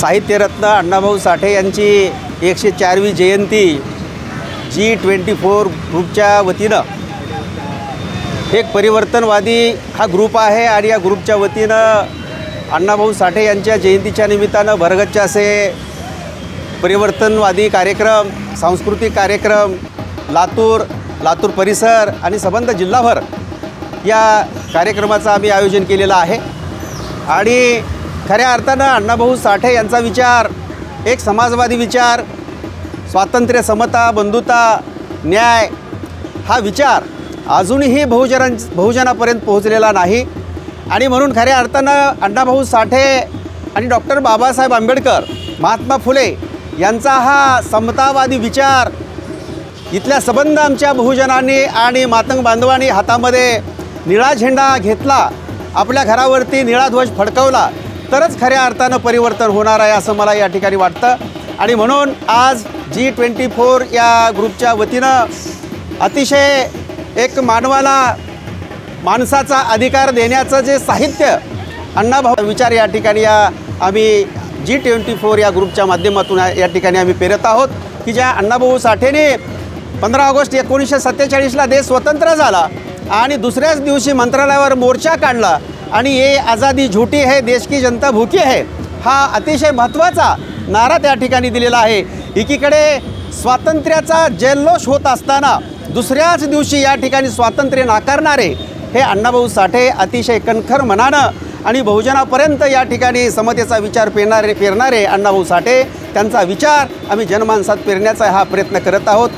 साहित्यरत्न अण्णाभाऊ साठे यांची एकशे चारवी जयंती जी ट्वेंटी फोर ग्रुपच्या वतीनं. एक परिवर्तनवादी हा ग्रुप आहे आणि या ग्रुपच्या वतीनं अण्णाभाऊ साठे यांच्या जयंतीच्या निमित्तानं भरगच्च असे परिवर्तनवादी कार्यक्रम सांस्कृतिक कार्यक्रम लातूर लातूर परिसर आणि संबंध जिल्हाभर या कार्यक्रमाचं आम्ही आयोजन केलेलं आहे. आणि खऱ्या अर्थानं अण्णाभाऊ साठे यांचा विचार एक समाजवादी विचार स्वातंत्र्य समता बंधुता न्याय हा विचार अजूनही बहुजनां बहुजनापर्यंत पोहोचलेला नाही. आणि म्हणून खऱ्या अर्थानं अण्णाभाऊ साठे आणि डॉक्टर बाबासाहेब आंबेडकर महात्मा फुले यांचा हा समतावादी विचार इथल्या संबंध आमच्या बहुजनांनी आणि मातंग बांधवांनी हातामध्ये निळा झेंडा घेतला आपल्या घरावरती निळा ध्वज फडकवला तरच खऱ्या अर्थानं परिवर्तन होणार आहे असं मला या ठिकाणी वाटतं. आणि म्हणून आज जी ट्वेंटी फोर या ग्रुपच्या वतीनं अतिशय एक मानवाला माणसाचा अधिकार देण्याचं जे साहित्य अण्णाभाऊ विचार या ठिकाणी या आम्ही जी ट्वेंटी फोर या ग्रुपच्या माध्यमातून या ठिकाणी आम्ही पेरत आहोत की ज्या अण्णाभाऊ साठेने पंधरा ऑगस्ट एकोणीसशे सत्तेचाळीसला देश स्वतंत्र झाला आणि दुसऱ्याच दिवशी मंत्रालयावर मोर्चा काढला. आणि ये आझादी झुटी है देश की जनता भूकी है हा अतिशय महत्त्वाचा नारा त्या ठिकाणी दिलेला आहे. एकीकडे स्वातंत्र्याचा जल्लोष होत असताना दुसऱ्याच दिवशी या ठिकाणी स्वातंत्र्य नाकारणारे हे अण्णाभाऊ साठे अतिशय कणखर मनानं आणि बहुजनापर्यंत या ठिकाणी समतेचा विचार पेरणारे पेरणारे अण्णाभाऊ साठे त्यांचा विचार आम्ही जनमानसात पेरण्याचा हा प्रयत्न करत आहोत.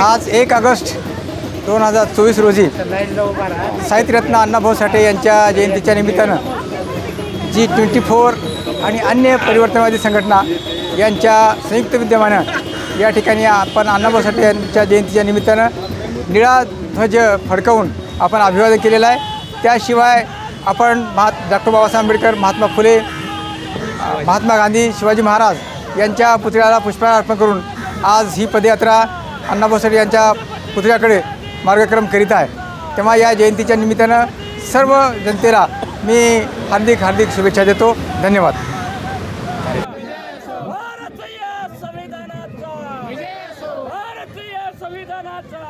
आज एक ऑगस्ट दोन हजार चोवीस रोजी साहित्यरत्न अण्णाभाऊ साठे यांच्या जयंतीच्या निमित्तानं जी ट्वेंटी फोर आणि अन्य परिवर्तनवादी संघटना यांच्या संयुक्त विद्यमानं या ठिकाणी आपण अण्णाभाऊ साठे यांच्या जयंतीच्या निमित्तानं निळा ध्वज फडकवून आपण अभिवादन केलेलं आहे. त्याशिवाय आपण महा डॉक्टर बाबासाहेब आंबेडकर महात्मा फुले महात्मा गांधी शिवाजी महाराज यांच्या पुतळ्याला पुष्पहार अर्पण करून आज ही पदयात्रा अण्णाभाऊ साठे यांच्या पुतळ्याकडे मार्गक्रम करीत आहे. तेव्हा या जयंतीच्या निमित्तानं सर्व जनतेला मी हार्दिक हार्दिक शुभेच्छा देतो. धन्यवाद. संविधानाचा.